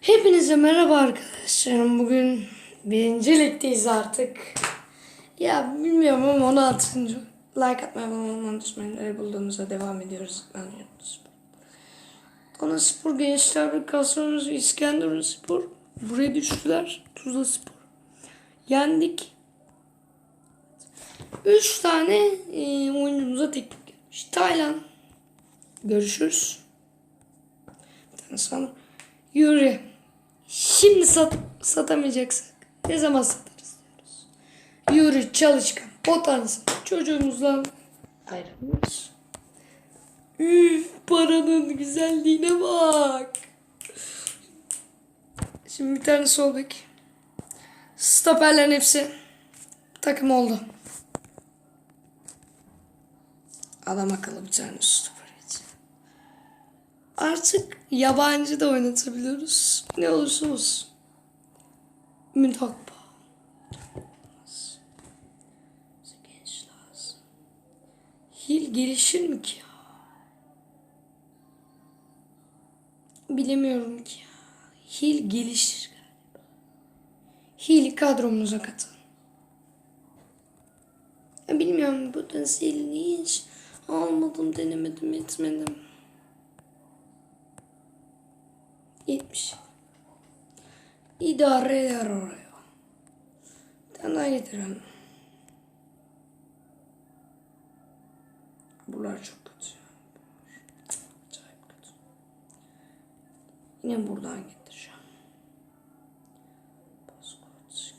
Hepinize merhaba arkadaşlarım. Bugün birinci ligdeyiz artık. Ya bilmiyorum ama 16. Like atmayı unutmayın. Nereye bulduğumuza devam ediyoruz. Yunus. Ana Spor, Gençler ve Kastamonu İskenderun Spor. Buraya düştüler. Tuzla Spor. Yendik. 3 tane e, oyuncumuza teklif gelmiş. Taylan. Görüşürüz. Tane sonra. Yuri. Şimdi sat, satamayacaksak ne zaman satarız diyoruz. Yuri çalışkan, potansiyel çocuğumuzla ayrılıyoruz. Üf paranın güzelliğine bak. Şimdi bir tane sol bek. Stoperlerin hepsi takım oldu. Adam akıllı bir tane stoper. Artık yabancı da oynatabiliyoruz. Ne olursa olsun. Bize genç. Hil gelişir mi ki? Bilemiyorum ki. Hil gelişir galiba. Hil kadromuza katın. Ya bilmiyorum potansiyelini hiç almadım, denemedim, etmedim. 70. İdare eder oraya. Bir tane daha getirelim. Bunlar çok kötü. Acayip kötü. Yine buradan getireceğim. Var. Şey.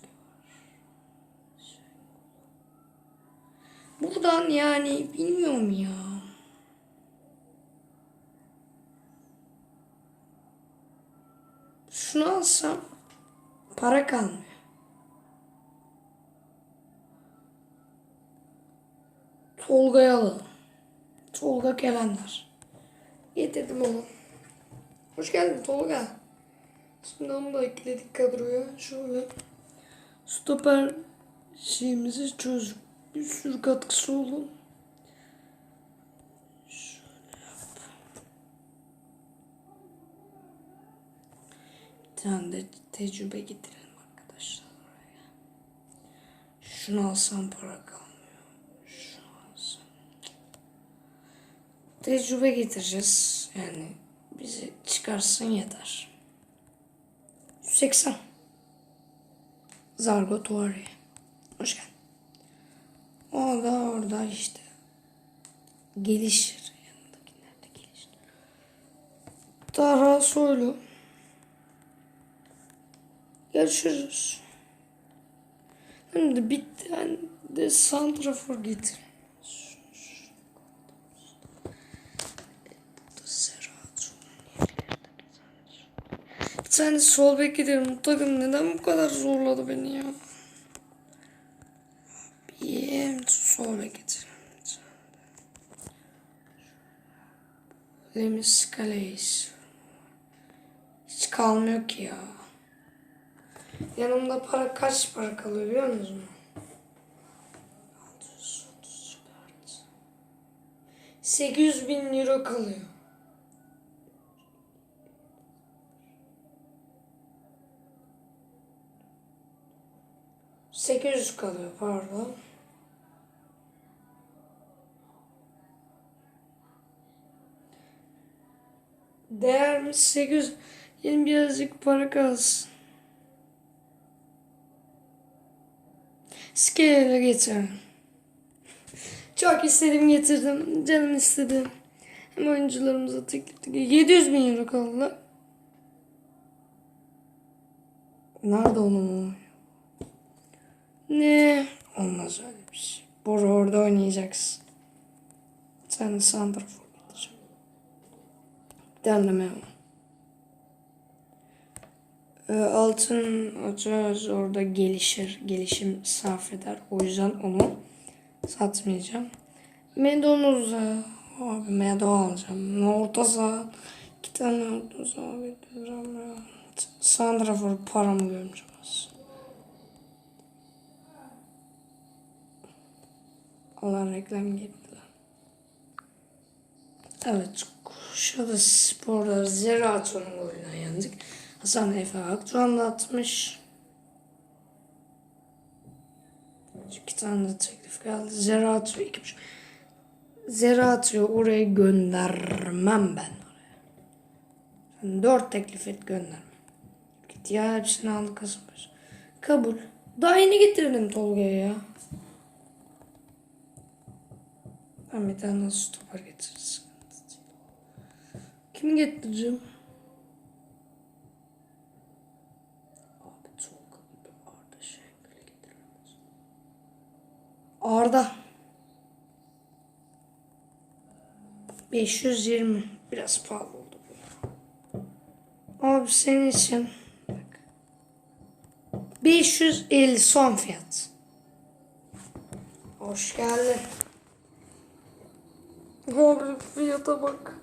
Buradan yani bilmiyorum ya. Şunu alsam para kalmıyor. Tolga'yı alalım. Tolga Kelender. Getirdim onu. Hoş geldin Tolga. Şimdi onu da ekledik kadroya. Şöyle. Stoper şeyimizi çözdük. Bir sürü katkısı oldu. Tane de tecrübe getirelim arkadaşlar oraya. Şunu alsam para kalmıyor. Şunu alsam. Tecrübe getireceğiz. Yani bizi çıkarsın yeter. 180. Zargo Tuari. Hoş geldin. O da orada işte. Gelişir. Yanındakiler de gelişir. Tara Soylu. Görüşürüz. Şimdi bir tane de santrafor getir. Bir tane sol bek gidelim. Takım neden bu kadar zorladı beni ya? Bir sol bek getir. Lemis Kaleis. Hiç kalmıyor ki ya. Yanımda para kaç para kalıyor biliyor musunuz? 630 kart. 800 bin euro kalıyor. Sekiz yüz kalıyor pardon. Değer mi? 800 yeni birazcık para kalsın. Skele'e getirdim. Çok istedim getirdim. Canım istedi. Hem oyuncularımıza teklif ettik. 700 bin euro kaldı. Nerede onun? Ne? Olmaz öyle bir şey. Bora orada oynayacaksın. Sen de santrafor gideceğim. Denleme ee, altın atıyoruz orada gelişir. Gelişim sarf eder. O yüzden onu satmayacağım. Medonuz'a abi Medo alacağım. Orta saha iki tane orta saha getireceğim ya. Santrafor paramı görmeyeceğim. Allah reklam girdi. Evet. Kuşada Spor'da Zeraato'nun golüne yendik. Hasan Efe Akdoğan da atmış. İki tane de teklif geldi. Zeraatı iki buçuk. Zeraat'ı oraya göndermem ben oraya. Dört teklif et göndermem. Git ya hepsini aldı Kasımpaşa. Kabul. Daha yeni getirdim Tolga'ya ya. Ben bir tane stoper getiririz. Kim getireceğim? Abi Tolga gibi Arda Şengül'ü getiremez. Arda. 520. Biraz pahalı oldu bu. Abi senin için bak. 550 son fiyat. Hoş geldin. Abi fiyata bak.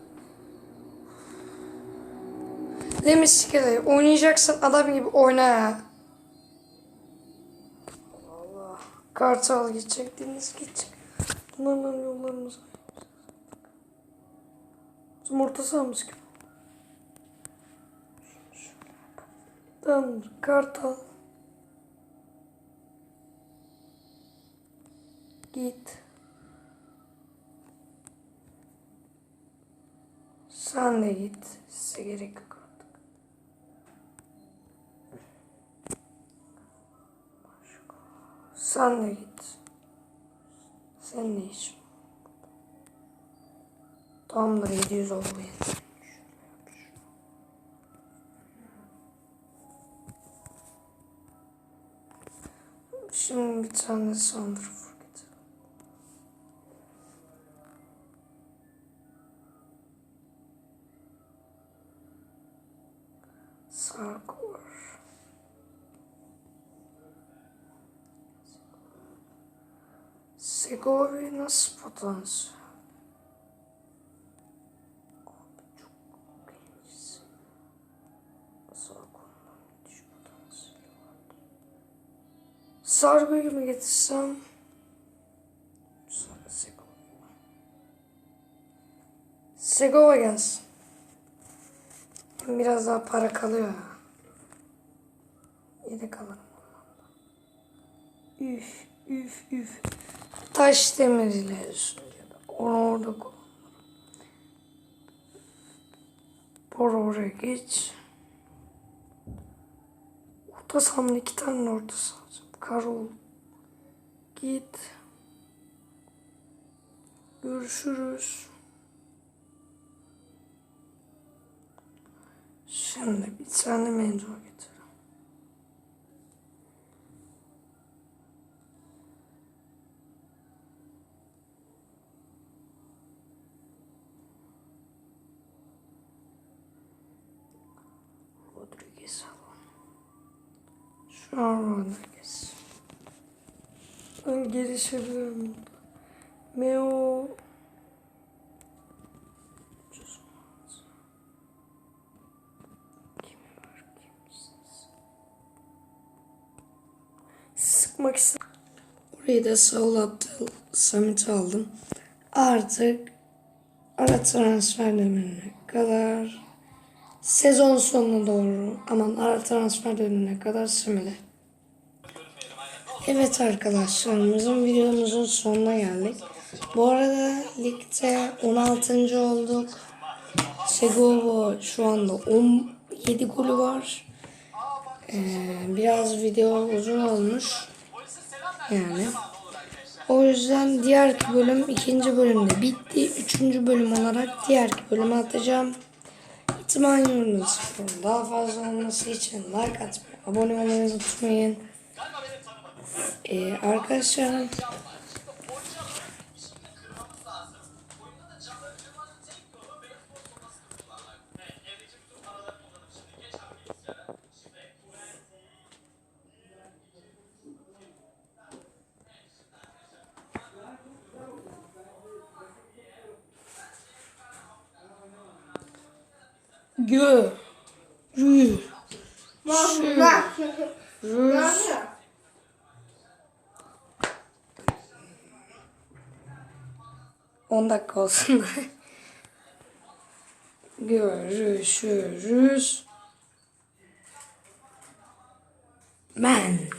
Demiş ki oynayacaksan adam gibi oyna ya. Kartal gidecek, Deniz gidecek. Bunlarla yollarımız Bizim orta sahamız kim? Tamamdır. Kartal. Git. Sen de git. Size gerek yok Sen de git. Sen ne işin? Tamamdır 700 oldu. Şimdi bir tane getir. Sarkor. Segovia nasıl potansiyel? Sargo'yu mu getirsem? Sonra Segova. Segova gelsin. Biraz daha para kalıyor. Yedek alırım. Üf üf üf. Taş demir ile üstüne da. Onu orada koy. Bor oraya geç. Orta sahamda iki tane orta saha. Karol. Git. Görüşürüz. Şimdi bir tane mendil getir. Alalım. Şu an Rodriguez. Ben gelişebilirim. Meo? Sıkmak istedim. Orayı da Saul Abdel Samet'i aldım. Artık ara transfer dönemine kadar sezon sonuna doğru aman ara transfer dönemine kadar simüle. Evet arkadaşlarımızın videomuzun sonuna geldik. Bu arada ligde 16. olduk. Segovo şu anda 17 golü var. Ee, biraz video uzun olmuş. Yani. O yüzden diğer bölüm ikinci bölümde bitti. Üçüncü bölüm olarak diğer bölümü atacağım. İtiman yorumlu sporun daha fazla olması için like atmayı, abone olmayı unutmayın. Ee, arkadaşlar Gö. Rü. Rü. 10 dakika olsun. görüşürüz. Men.